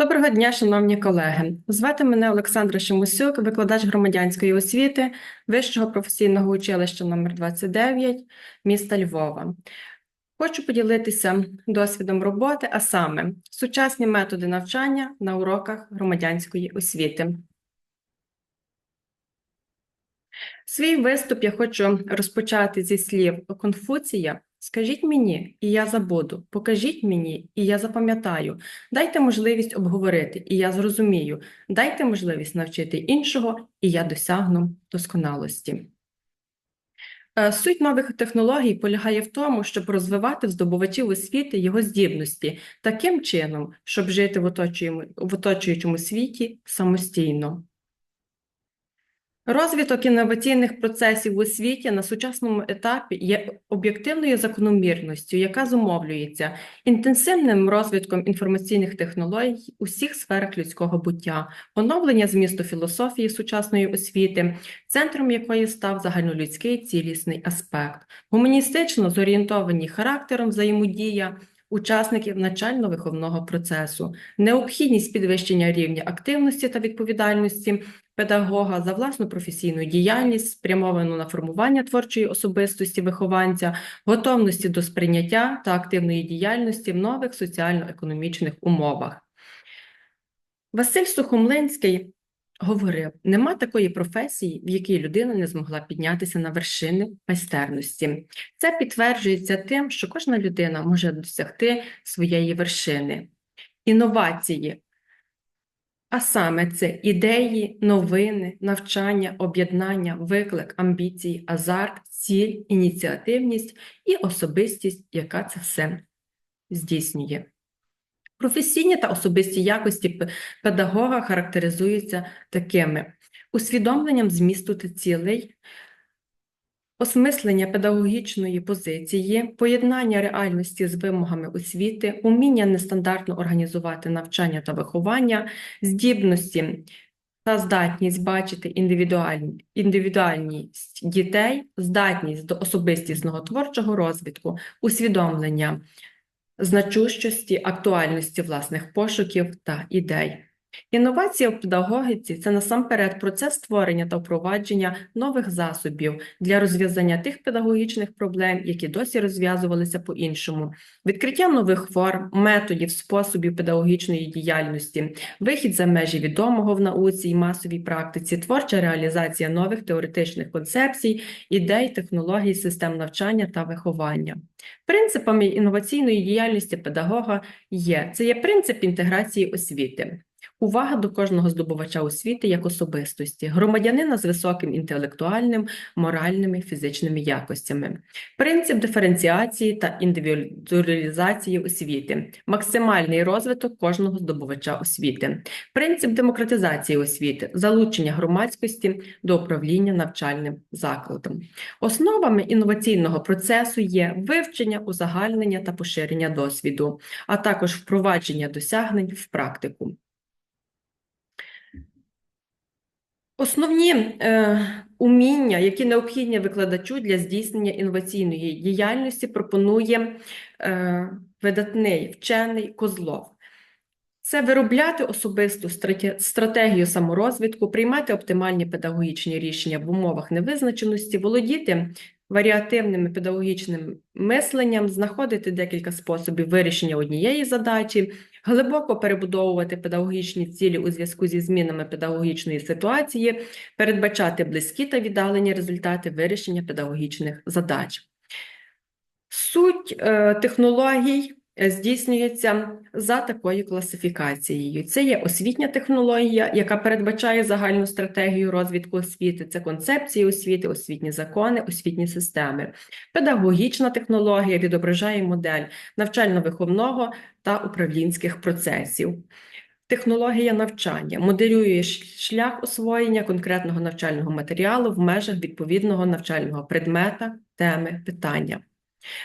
Доброго дня, шановні колеги. Звати мене Олександра Шимусюк, викладач громадянської освіти Вищого професійного училища номер 29 міста Львова. Хочу поділитися досвідом роботи, а саме сучасні методи навчання на уроках громадянської освіти. Свій виступ я хочу розпочати зі слів Конфуція. Скажіть мені, і я забуду. Покажіть мені, і я запам'ятаю. Дайте можливість обговорити, і я зрозумію. Дайте можливість навчити іншого, і я досягну досконалості. Е, Суть нових технологій полягає в тому, щоб розвивати в здобувачів освіти його здібності таким чином, щоб жити в оточуючому світі самостійно. Розвиток інноваційних процесів у освіті на сучасному етапі є об'єктивною закономірністю, яка зумовлюється інтенсивним розвитком інформаційних технологій у всіх сферах людського буття, оновлення змісту філософії сучасної освіти, центром якої став загальнолюдський цілісний аспект, гуманістично зорієнтовані характером взаємодія учасників навчально-виховного процесу, необхідність підвищення рівня активності та відповідальності педагога за власну професійну діяльність, спрямовану на формування творчої особистості вихованця, готовності до сприйняття та активної діяльності в нових соціально-економічних умовах. Василь Сухомлинський говорив: нема такої професії, в якій людина не змогла піднятися на вершини майстерності. Це підтверджується тим, що кожна людина може досягти своєї вершини. Інновації а саме це ідеї, новини, навчання, об'єднання, виклик, амбіції, азарт, ціль, ініціативність і особистість, яка це все здійснює. Професійні та особисті якості педагога характеризуються такими: усвідомленням змісту та цілей, осмислення педагогічної позиції, поєднання реальності з вимогами освіти, уміння нестандартно організувати навчання та виховання, здібності та здатність бачити індивідуальні, індивідуальність дітей, здатність до особистісного творчого розвитку, усвідомлення значущості, актуальності власних пошуків та ідей. Інновація в педагогіці це насамперед процес створення та впровадження нових засобів для розв'язання тих педагогічних проблем, які досі розв'язувалися по-іншому, відкриття нових форм, методів, способів педагогічної діяльності, вихід за межі відомого в науці і масовій практиці, творча реалізація нових теоретичних концепцій, ідей, технологій, систем навчання та виховання. Принципами інноваційної діяльності педагога є це є принцип інтеграції освіти. Увага до кожного здобувача освіти як особистості, громадянина з високим інтелектуальним, моральними, фізичними якостями, принцип диференціації та індивідуалізації освіти, максимальний розвиток кожного здобувача освіти, принцип демократизації освіти, залучення громадськості до управління навчальним закладом. Основами інноваційного процесу є вивчення, узагальнення та поширення досвіду, а також впровадження досягнень в практику. Основні е, уміння, які необхідні викладачу для здійснення інноваційної діяльності, пропонує е, видатний вчений Козлов. Це виробляти особисту стратегію саморозвитку, приймати оптимальні педагогічні рішення в умовах невизначеності, володіти варіативним педагогічним мисленням, знаходити декілька способів вирішення однієї задачі, глибоко перебудовувати педагогічні цілі у зв'язку зі змінами педагогічної ситуації, передбачати близькі та віддалені результати вирішення педагогічних задач. Суть е, технологій здійснюється за такою класифікацією. Це є освітня технологія, яка передбачає загальну стратегію розвитку освіти, це концепції освіти, освітні закони, освітні системи. Педагогічна технологія відображає модель навчально-виховного та управлінських процесів. Технологія навчання моделює шлях освоєння конкретного навчального матеріалу в межах відповідного навчального предмета, теми, питання.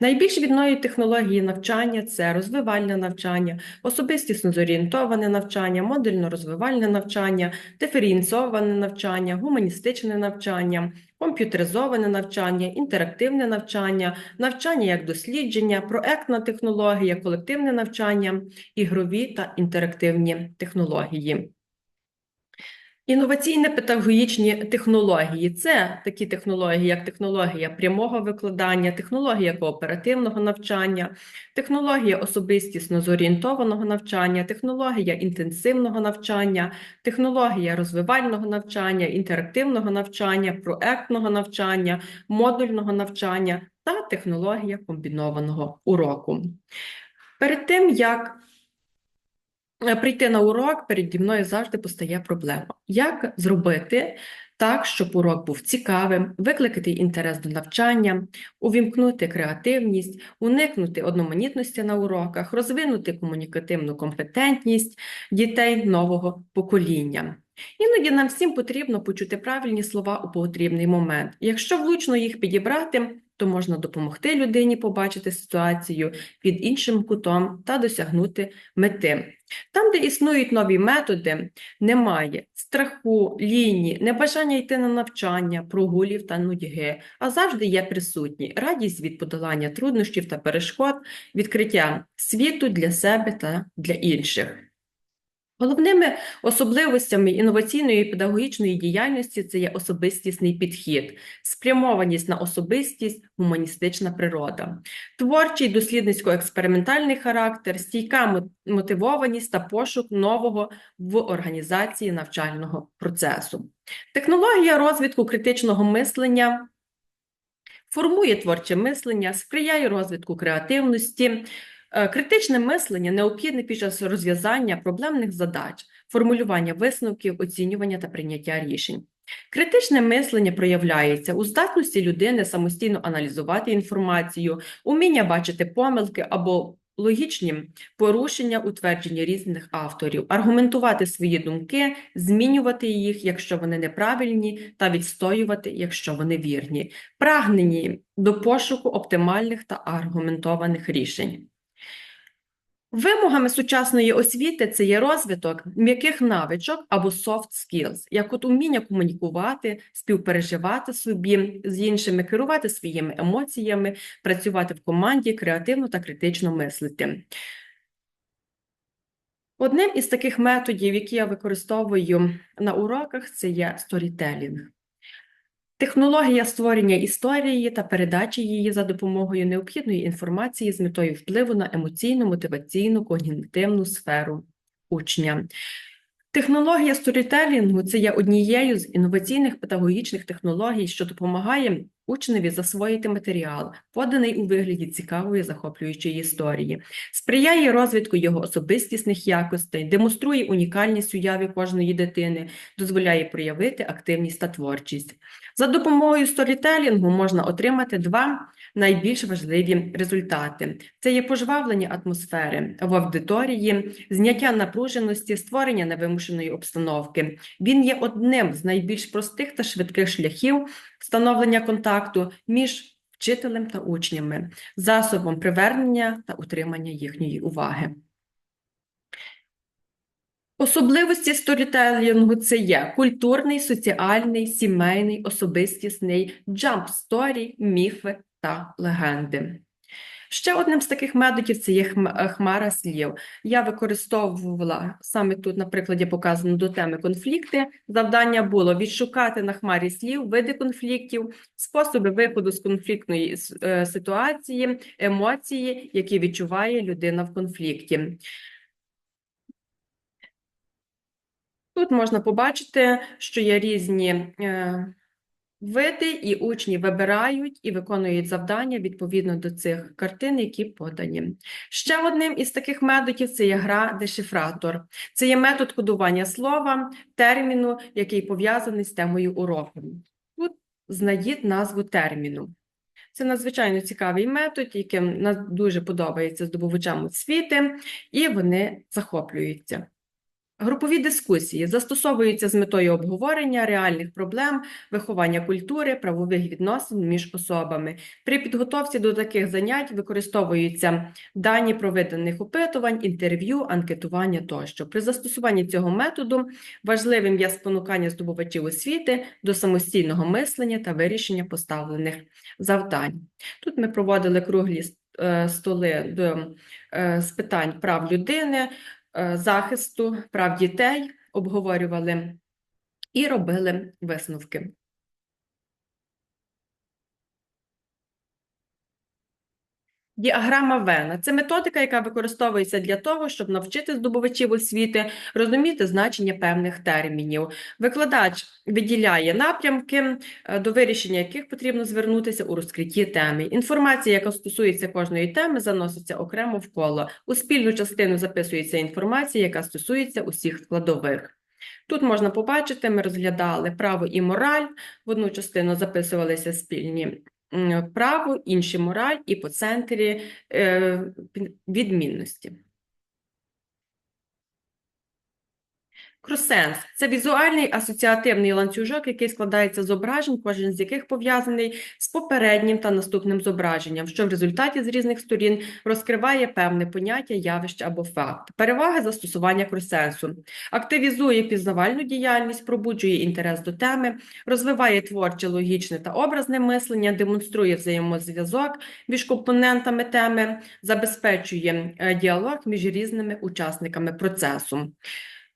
Найбільш відної технології навчання це розвивальне навчання, особистісно зорієнтоване навчання, модульно-розвивальне навчання, диференційоване навчання, гуманістичне навчання, комп'ютеризоване навчання, інтерактивне навчання, навчання як дослідження, проектна технологія, колективне навчання, ігрові та інтерактивні технології. Інноваційно-педагогічні технології це такі технології, як технологія прямого викладання, технологія кооперативного навчання, технологія особистісно зорієнтованого навчання, технологія інтенсивного навчання, технологія розвивального навчання, інтерактивного навчання, проектного навчання, модульного навчання та технологія комбінованого уроку. Перед тим, як прийти на урок, переді мною завжди постає проблема. Як зробити так, щоб урок був цікавим, викликати інтерес до навчання, увімкнути креативність, уникнути одноманітності на уроках, розвинути комунікативну компетентність дітей нового покоління. Іноді нам всім потрібно почути правильні слова у потрібний момент. Якщо влучно їх підібрати, то можна допомогти людині побачити ситуацію під іншим кутом та досягнути мети. Там, де існують нові методи, немає страху, лінії, небажання йти на навчання, прогулів та нудьги, а завжди є присутні радість від подолання труднощів та перешкод, відкриття світу для себе та для інших. Головними особливостями інноваційної педагогічної діяльності це є особистісний підхід, спрямованість на особистість, гуманістична природа, творчий дослідницько-експериментальний характер, стійка мотивованість та пошук нового в організації навчального процесу. Технологія розвитку критичного мислення формує творче мислення, сприяє розвитку креативності. Е, Критичне мислення необхідне під час розв'язання проблемних задач, формулювання висновків, оцінювання та прийняття рішень. Критичне мислення проявляється у здатності людини самостійно аналізувати інформацію, уміння бачити помилки або логічні порушення у твердженні різних авторів, аргументувати свої думки, змінювати їх, якщо вони неправильні, та відстоювати, якщо вони вірні, прагнені до пошуку оптимальних та аргументованих рішень. Вимогами сучасної освіти це є розвиток м'яких навичок або soft skills, як от уміння комунікувати, співпереживати собі з іншими, керувати своїми емоціями, працювати в команді, креативно та критично мислити. Одним із таких методів, які я використовую на уроках, це є сторітелінг. Технологія створення історії та передачі її за допомогою необхідної інформації з метою впливу на емоційну, мотиваційну, когнітивну сферу учня. Технологія сторітелінгу це є однією з інноваційних педагогічних технологій, що допомагає учневі засвоїти матеріал, поданий у вигляді цікавої захоплюючої історії, сприяє розвитку його особистісних якостей, демонструє унікальність уяви кожної дитини, дозволяє проявити активність та творчість. За допомогою сторітелінгу можна отримати два найбільш важливі результати: це є пожвавлення атмосфери в аудиторії, зняття напруженості, створення невимушеної обстановки. Він є одним з найбільш простих та швидких шляхів встановлення контакту між вчителем та учнями, засобом привернення та утримання їхньої уваги. Особливості сторітелінгу це є культурний, соціальний, сімейний, особистісний, джамп сторі, міфи та легенди. Ще одним з таких методів це є е, хмара слів. Я використовувала саме тут, на прикладі показано до теми конфлікти. Завдання було відшукати на хмарі слів види конфліктів, способи виходу з конфліктної е, ситуації, емоції, які відчуває людина в конфлікті. Тут можна побачити, що є різні е, види, і учні вибирають і виконують завдання відповідно до цих картин, які подані. Ще одним із таких методів це є гра дешифратор. Це є метод кодування слова, терміну, який пов'язаний з темою уроку. Тут знайдіть назву терміну. Це надзвичайно цікавий метод, яким дуже подобається здобувачам освіти, і вони захоплюються. Групові дискусії застосовуються з метою обговорення реальних проблем, виховання культури, правових відносин між особами. При підготовці до таких занять використовуються дані проведених опитувань, інтерв'ю, анкетування тощо. При застосуванні цього методу важливим є спонукання здобувачів освіти до самостійного мислення та вирішення поставлених завдань. Тут ми проводили круглі е, столи е, з питань прав людини, захисту прав дітей, обговорювали і робили висновки. Діаграма Вена це методика, яка використовується для того, щоб навчити здобувачів освіти розуміти значення певних термінів. Викладач виділяє напрямки, е, до вирішення яких потрібно звернутися у розкритті теми. Інформація, яка стосується кожної теми, заноситься окремо в коло. У спільну частину записується інформація, яка стосується усіх складових. Тут можна побачити, ми розглядали право і мораль. В одну частину записувалися спільні право, інші мораль і по центрі е, відмінності. Кросенс це візуальний асоціативний ланцюжок, який складається з зображень, кожен з яких пов'язаний з попереднім та наступним зображенням, що в результаті з різних сторін розкриває певне поняття, явище або факт. Переваги застосування кросенсу активізує пізнавальну діяльність, пробуджує інтерес до теми, розвиває творче, логічне та образне мислення, демонструє взаємозв'язок між компонентами теми, забезпечує е, діалог між різними учасниками процесу.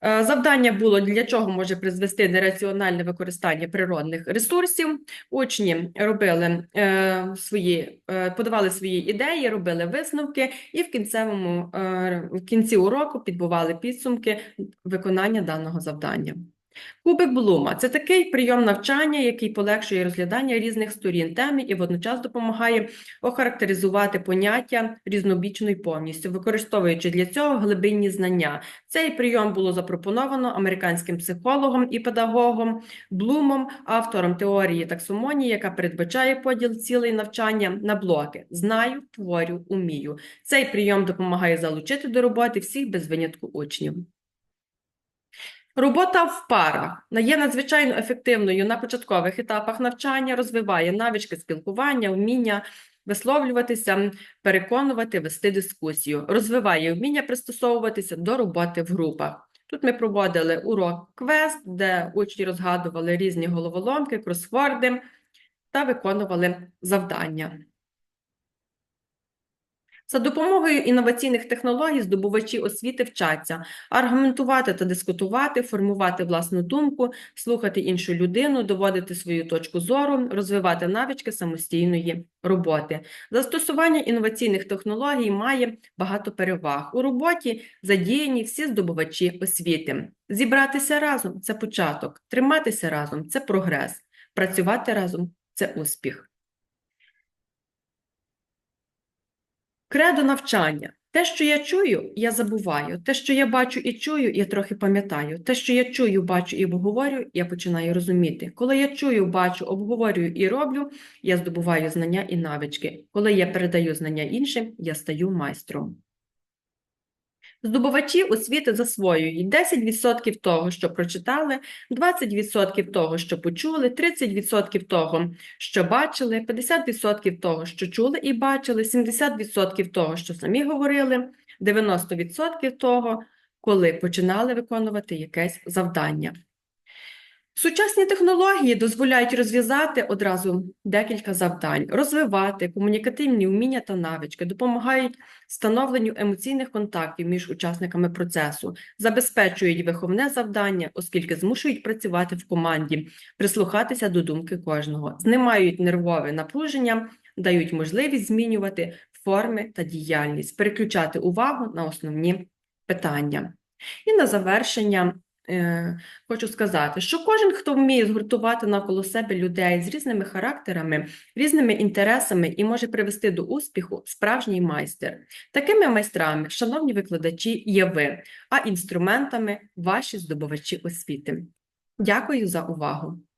Е, Завдання було для чого може призвести нераціональне використання природних ресурсів. Учні робили е, свої, е, подавали свої ідеї, робили висновки, і в кінцевому в кінці уроку підбували підсумки виконання даного завдання. Кубик Блума це такий прийом навчання, який полегшує розглядання різних сторін теми і водночас допомагає охарактеризувати поняття різнобічно і повністю, використовуючи для цього глибинні знання. Цей прийом було запропоновано американським психологом і педагогом Блумом, автором теорії таксомонії, яка передбачає поділ цілей навчання на блоки: знаю, творю, умію. Цей прийом допомагає залучити до роботи всіх без винятку учнів. Робота в парах є надзвичайно ефективною на початкових етапах навчання, розвиває навички спілкування, вміння висловлюватися, переконувати, вести дискусію, розвиває вміння пристосовуватися до роботи в групах. Тут ми проводили урок квест, де учні розгадували різні головоломки, кросворди та виконували завдання. За допомогою інноваційних технологій здобувачі освіти вчаться аргументувати та дискутувати, формувати власну думку, слухати іншу людину, доводити свою точку зору, розвивати навички самостійної роботи. Застосування інноваційних технологій має багато переваг. У роботі задіяні всі здобувачі освіти. Зібратися разом це початок, триматися разом це прогрес, працювати разом це успіх. Кредо навчання. Те, що я чую, я забуваю. Те, що я бачу і чую, я трохи пам'ятаю. Те, що я чую, бачу і обговорю, я починаю розуміти. Коли я чую, бачу, обговорюю і роблю, я здобуваю знання і навички. Коли я передаю знання іншим, я стаю майстром. Здобувачі освіти засвоюють 10% того, що прочитали, 20% того, що почули, 30% того, що бачили, 50% того, що чули і бачили, 70% того, що самі говорили, 90% того, коли починали виконувати якесь завдання. Сучасні технології дозволяють розв'язати одразу декілька завдань, розвивати комунікативні вміння та навички, допомагають встановленню емоційних контактів між учасниками процесу, забезпечують виховне завдання, оскільки змушують працювати в команді, прислухатися до думки кожного, знімають нервове напруження, дають можливість змінювати форми та діяльність, переключати увагу на основні питання. І на завершення хочу сказати, що кожен, хто вміє згуртувати навколо себе людей з різними характерами, різними інтересами і може привести до успіху справжній майстер. Такими майстрами, шановні викладачі, є ви, а інструментами ваші здобувачі освіти. Дякую за увагу!